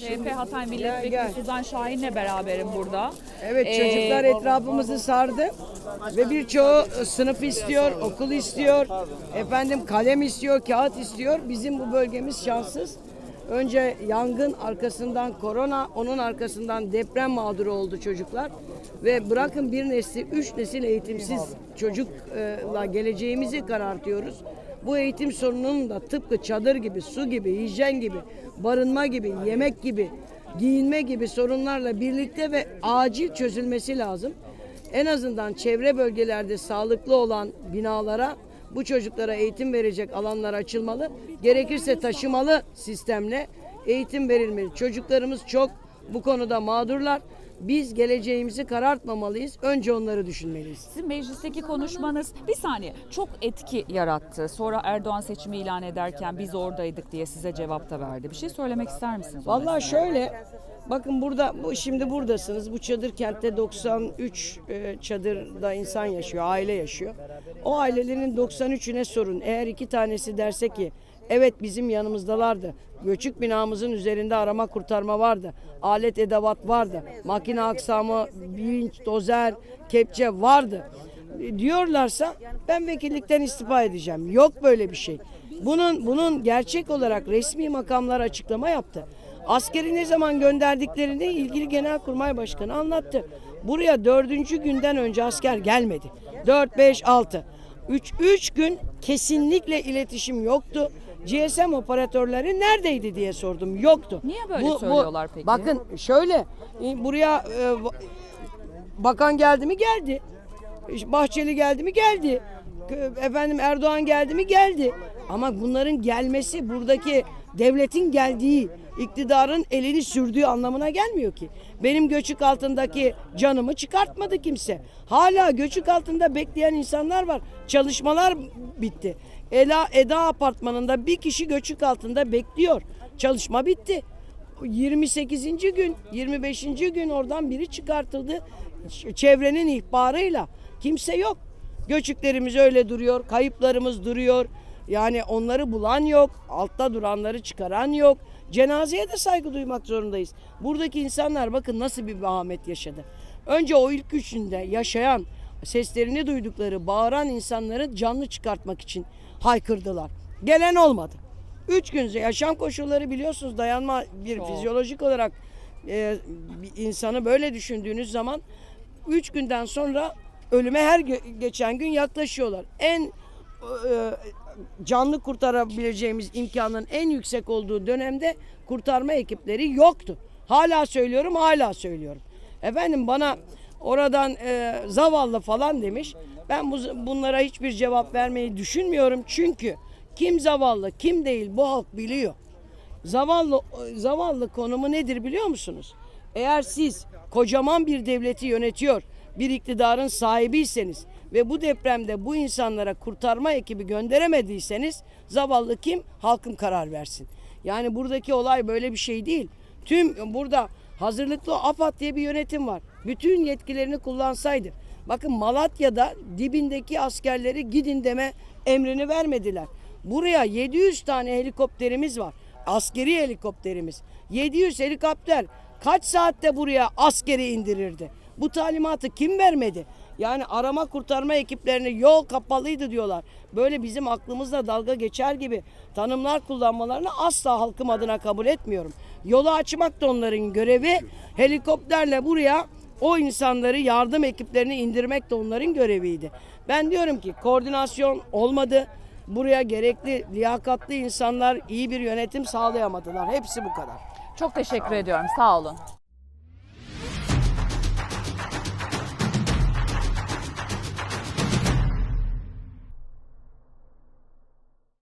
CHP Hatay Milletvekili. Suzan Şahin'le beraberim burada. Evet Ee, çocuklar etrafımızı sardı ve birçoğu sınıf istiyor, okul istiyor, efendim kalem istiyor, kağıt istiyor. Bizim bu bölgemiz şanssız. Önce yangın arkasından korona, onun arkasından deprem mağduru oldu çocuklar. Ve bırakın bir nesli, üç nesil eğitimsiz çocukla geleceğimizi karartıyoruz. Bu eğitim sorununun da tıpkı çadır gibi, su gibi, hijyen gibi, barınma gibi, yemek gibi, giyinme gibi sorunlarla birlikte ve acil çözülmesi lazım. En azından çevre bölgelerde sağlıklı olan binalara bu çocuklara eğitim verecek alanlar açılmalı. Gerekirse taşımalı sistemle eğitim verilmeli. Çocuklarımız çok bu konuda mağdurlar. Biz geleceğimizi karartmamalıyız. Önce onları düşünmeliyiz. Sizin meclisteki konuşmanız bir saniye çok etki yarattı. Sonra Erdoğan seçimi ilan ederken biz oradaydık diye size cevap da verdi. Bir şey söylemek ister misiniz? Vallahi şöyle bakın burada bu şimdi buradasınız. Bu çadır kentte 93 e, çadırda insan yaşıyor, aile yaşıyor. O ailelerin 93'üne sorun. Eğer iki tanesi derse ki evet bizim yanımızdalardı. Göçük binamızın üzerinde arama kurtarma vardı. Alet edevat vardı. Makine aksamı, vinç, dozer, kepçe vardı. E, Diyorlarsa ben vekillikten istifa edeceğim. Yok böyle bir şey. Bunun bunun gerçek olarak resmi makamlar açıklama yaptı. Askeri ne zaman gönderdiklerini ilgili Genelkurmay Başkanı anlattı. Buraya dördüncü günden önce asker gelmedi. Dört, beş, altı. Üç, üç gün kesinlikle iletişim yoktu. GSM operatörleri neredeydi diye sordum. Yoktu. Niye böyle söylüyorlar peki? Bakın şöyle e, buraya e, bakan geldi mi geldi. Bahçeli geldi mi geldi. Efendim Erdoğan geldi mi geldi. Ama bunların gelmesi buradaki devletin geldiği, iktidarın elini sürdüğü anlamına gelmiyor ki. Benim göçük altındaki canımı çıkartmadı kimse. Hala göçük altında bekleyen insanlar var. Çalışmalar bitti. Ela Eda apartmanında bir kişi göçük altında bekliyor. Çalışma bitti. 28. gün, 25. gün oradan biri çıkartıldı. Çevrenin ihbarıyla. Kimse yok. Göçüklerimiz öyle duruyor, kayıplarımız duruyor. Yani onları bulan yok, altta duranları çıkaran yok. Cenazeye de saygı duymak zorundayız. Buradaki insanlar bakın nasıl bir vahamet yaşadı. Önce o ilk üçünde yaşayan, seslerini duydukları, bağıran insanları canlı çıkartmak için haykırdılar. Gelen olmadı. Üç gün yaşam koşulları biliyorsunuz dayanma bir fizyolojik olarak e, bir insanı böyle düşündüğünüz zaman üç günden sonra ölüme her ge- geçen gün yaklaşıyorlar. En canlı kurtarabileceğimiz imkanın en yüksek olduğu dönemde kurtarma ekipleri yoktu. Hala söylüyorum, hala söylüyorum. Efendim bana oradan e, zavallı falan demiş. Ben bu, bunlara hiçbir cevap vermeyi düşünmüyorum çünkü kim zavallı, kim değil bu halk biliyor. Zavallı zavallı konumu nedir biliyor musunuz? Eğer siz kocaman bir devleti yönetiyor, bir iktidarın sahibiyseniz ve bu depremde bu insanlara kurtarma ekibi gönderemediyseniz zavallı kim? Halkım karar versin. Yani buradaki olay böyle bir şey değil. Tüm burada hazırlıklı AFAD diye bir yönetim var. Bütün yetkilerini kullansaydı. Bakın Malatya'da dibindeki askerleri gidin deme emrini vermediler. Buraya 700 tane helikopterimiz var. Askeri helikopterimiz. 700 helikopter kaç saatte buraya askeri indirirdi? Bu talimatı kim vermedi? Yani arama kurtarma ekiplerine yol kapalıydı diyorlar. Böyle bizim aklımızda dalga geçer gibi tanımlar kullanmalarını asla halkım adına kabul etmiyorum. Yolu açmak da onların görevi. Helikopterle buraya o insanları yardım ekiplerini indirmek de onların göreviydi. Ben diyorum ki koordinasyon olmadı. Buraya gerekli liyakatlı insanlar iyi bir yönetim sağlayamadılar. Hepsi bu kadar. Çok teşekkür ediyorum. Sağ olun.